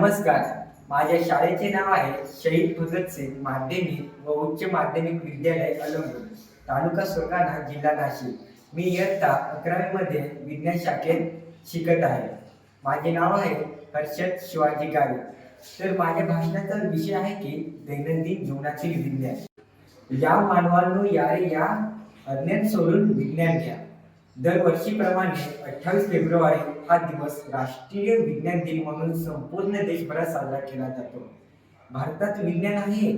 नमस्कार. माझ्या शाळेचे नाव आहे शहीद भगतसिंग माध्यमिक व उच्च माध्यमिक विद्यालय अलंबूर तालुका सुरगाणा जिल्हा नाशिक. मी इयत्ता अकरावीमध्ये विज्ञान शाखेत शिकत आहे. माझे नाव आहे हर्षद शिवाजी गावे. तर माझ्या भाषणाचा विषय आहे की दैनंदिन जीवनातील विज्ञान. या मानवांनो यारे या अज्ञान सोडून विज्ञान घ्या. दरवर्षीप्रमाणे अठ्ठावीस फेब्रुवारी हा दिवस राष्ट्रीय विज्ञान दिन म्हणून संपूर्ण देशभरात साजरा केला जातो. भारतात विज्ञान आहे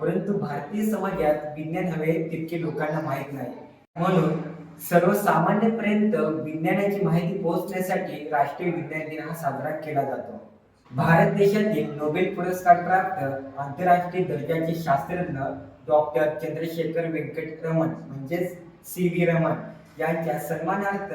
परंतु भारतीय समाजात विज्ञान हवे तितके लोकांना माहीत नाही. म्हणून सर्वसामान्यपर्यंत विज्ञानाची माहिती पोहोचण्यासाठी राष्ट्रीय विज्ञान दिन हा साजरा केला जातो. भारत देशातील नोबेल पुरस्कार प्राप्त आंतरराष्ट्रीय दर्जाचे शास्त्रज्ञ डॉक्टर चंद्रशेखर व्यंकट रमण म्हणजेच सी व्ही रमण यांच्या सन्मानार्थ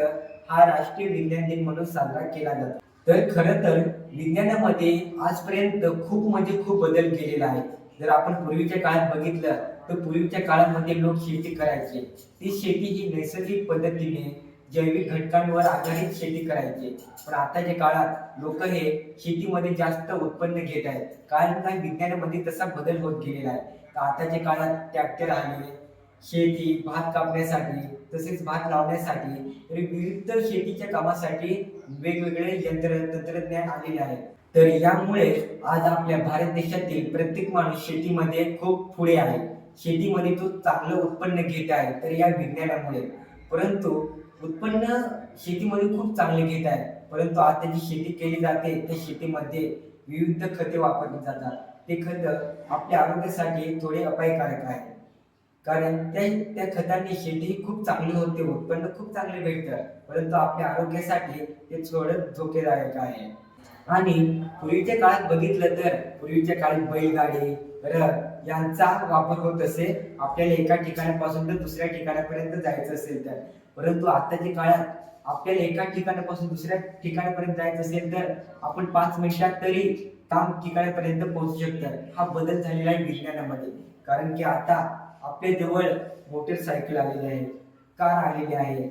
हा राष्ट्रीय विज्ञान दिन म्हणून साजरा केला जातो. तर खरं तर विज्ञानामध्ये आजपर्यंत खूप म्हणजे खूप बदल केलेला आहे. जर आपण पूर्वीच्या काळात बघितलं तर पूर्वीच्या काळामध्ये लोक शेती करायचे. ती शेती ही नैसर्गिक पद्धतीने जैविक घटकांवर आधारित शेती करायचे. पण आताच्या काळात लोक हे शेतीमध्ये जास्त उत्पन्न घेत आहेत. कारण काय विज्ञानामध्ये तसा बदल होत गेलेला आहे. तर आताच्या काळात ट्रॅक्टर आले शेती भात कापण्यासाठी तसेच भात लावण्यासाठी विविध शेतीच्या कामासाठी वेगवेगळे यंत्र तंत्रज्ञान आलेले आहे. तर यामुळे आज आपल्या भारत देशातील प्रत्येक माणूस शेतीमध्ये खूप पुढे आहे. शेतीमध्ये तो चांगलं उत्पन्न घेत आहे तर या विज्ञानामुळे. परंतु उत्पन्न शेतीमध्ये खूप चांगले घेत आहे. परंतु आता जी शेती केली जाते त्या शेतीमध्ये विविध खते वापरली जातात. ते खत आपल्या आरोग्यासाठी थोडे अपायकारक आहे कारण त्या त्या खतांनी शेती खूप चांगली होते उत्पन्न खूप चांगले भेटतं परंतु आपल्या आरोग्यासाठी ते थोडं धोकेदायक आहे. आणि पूर्वीच्या काळात बघितलं तर पूर्वीच्या काळात बैलगाडी रथ यांचा वापर होत असे आपल्याला एका ठिकाणापासून तर दुसऱ्या ठिकाणापर्यंत जायचं असेल तर. परंतु आताच्या काळात आपल्याला एका ठिकाणापासून दुसऱ्या ठिकाणापर्यंत जायचं असेल तर आपण पाच मिनिटात तरी काम ठिकाणापर्यंत पोहोचू शकतात हा बदल झालेला आहे विज्ञानामध्ये. कारण की आता आपल्या जवळ मोटरसायकल आलेली आहे कार आलेली आहे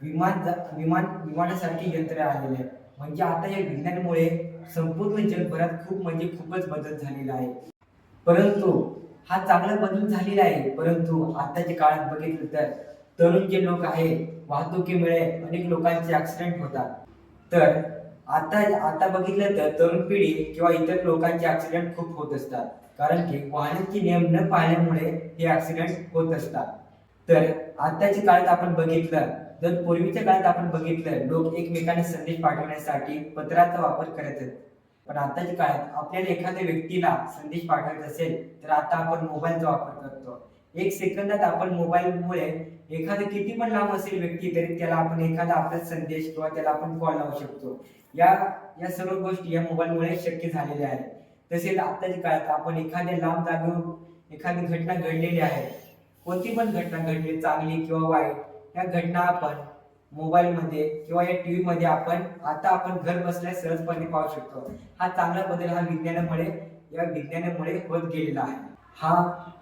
विमान विमान विमानासारखी यंत्र आलेले आहे. म्हणजे आता या विज्ञानामुळे संपूर्ण जगभरात खूप म्हणजे खूपच बदल झालेला आहे. परंतु हा चांगला बदल झालेला आहे परंतु आताच्या काळात बघितलं तर तरुण जे लोक आहेत वाहतुकीमुळे अनेक लोकांचे ऍक्सिडेंट होतात. तर आता आता बघितलं तर तरुण पिढी किंवा इतर लोकांचे ऍक्सिडेंट खूप होत असतात. कारण की वाहनाचे नियम न पाळल्यामुळे हे ऍक्सिडेंट होत असतात. तर आताच्या काळात आपण बघितलं जर पूर्वीच्या काळात आपण बघितलं लोक एकमेकांना संदेश पाठवण्यासाठी पत्राचा वापर करत आहेत. पण आताच्या काळात आपल्याला एखाद्या व्यक्तीला संदेश पाठवायचा असेल तर आता आपण मोबाईलचा वापर करतो. एक सेकंदात आपण मोबाईलमुळे एखादं किती पण लांब असेल व्यक्ती तरी त्याला आपण एखादा आपला संदेश किंवा त्याला आपण कॉल लावू शकतो. या या सर्व गोष्टी या मोबाईलमुळे शक्य झालेल्या आहेत. तसेच आताच्या काळात आपण एखाद्या लांब जागेवर एखादी घटना घडलेली आहे. कोणती पण घटना घडली चांगली किंवा वाईट या घटना आपण मोबाईलमध्ये किंवा या टी व्हीमध्ये आपण आता आपण घर बसल्या सहजपणे पाहू शकतो. हा चांगला बदल हा विज्ञानामुळे या विज्ञानामुळे होत गेलेला आहे. हा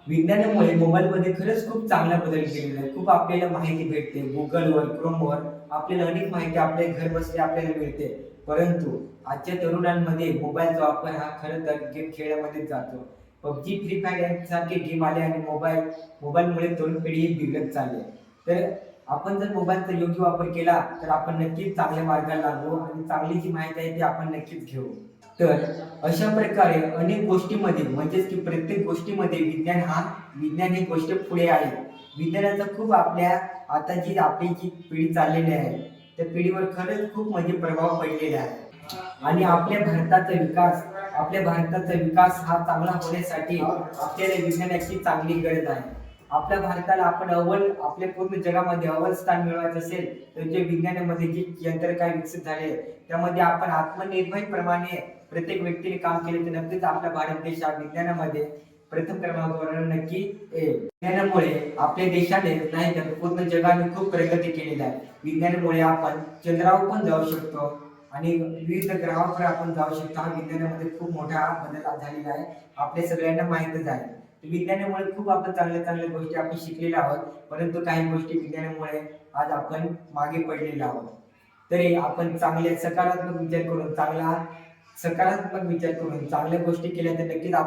विज्ञानामुळे मोबाईलमध्ये खरंच खूप चांगला बदल केलेला आहे. खूप आपल्याला माहिती भेटते. गुगलवर क्रोमवर आपल्याला अनेक माहिती आपल्या घर बसल्या आपल्याला मिळते. परंतु आजच्या तरुणांमध्ये मोबाईलचा वापर हा खरं तर गेम खेळण्यामध्येच जातो. पबजी फ्री फायर यांसारखे गेम आले आणि मोबाईल मोबाईलमुळे तरुण पिढी ही बिघडत चालली आहे. तर आपण जर मोबाईलचा योग्य वापर केला तर आपण नक्कीच चांगल्या मार्गाला लागलो आणि चांगली जी माहिती आहे ती आपण नक्कीच घेऊ. तर अशा प्रकारे अनेक गोष्टीमध्ये म्हणजेच की प्रत्येक गोष्टीमध्ये विज्ञान हा विज्ञान ही गोष्ट पुढे आहे विज्ञानाचा खूप आपल्या आता जी आपली जी पिढी चाललेली आहे त्या पिढीवर खरंच खूप म्हणजे प्रभाव पडलेला आहे. आणि आपल्या भारताचा विकास आपल्या भारताचा विकास हा चांगला होण्यासाठी आपल्याला विज्ञानाची चांगली गरज आहे. आपल्या भारताला आपण अव्वल आपल्या पूर्ण जगामध्ये अव्वल स्थान मिळवायचं असेल तर जे विज्ञानामध्ये जे यंत्र काय विकसित झाले त्यामध्ये आपण आत्मनिर्भरप्रमाणे प्रत्येक व्यक्तीने काम केले तर नक्कीच आपला भारत देश हा विज्ञानामध्ये प्रथम क्रमांकावर नक्की विज्ञानामुळे आपल्या देशाने नाही तर पूर्ण जगाने खूप प्रगती केलेली आहे. विज्ञानामुळे आपण चंद्रावर पण जाऊ शकतो आणि विविध ग्रहावर आपण जाऊ शकतो. हा विज्ञानामध्ये खूप मोठा बदल झालेला आहे. आपल्या सगळ्यांना माहीतच आहे. विज्ञानामुळे खूप आपण चांगल्या चांगल्या गोष्टी आपण शिकलेल्या आहोत. परंतु काही गोष्टी विज्ञानामुळे आज आपण मागे पडलेलो आहोत. तरी आपण चांगले सकारात्मक विचार करून चांगला सकारात्मक विचार करून चांगल्या गोष्टी केल्या तर नक्कीच आपण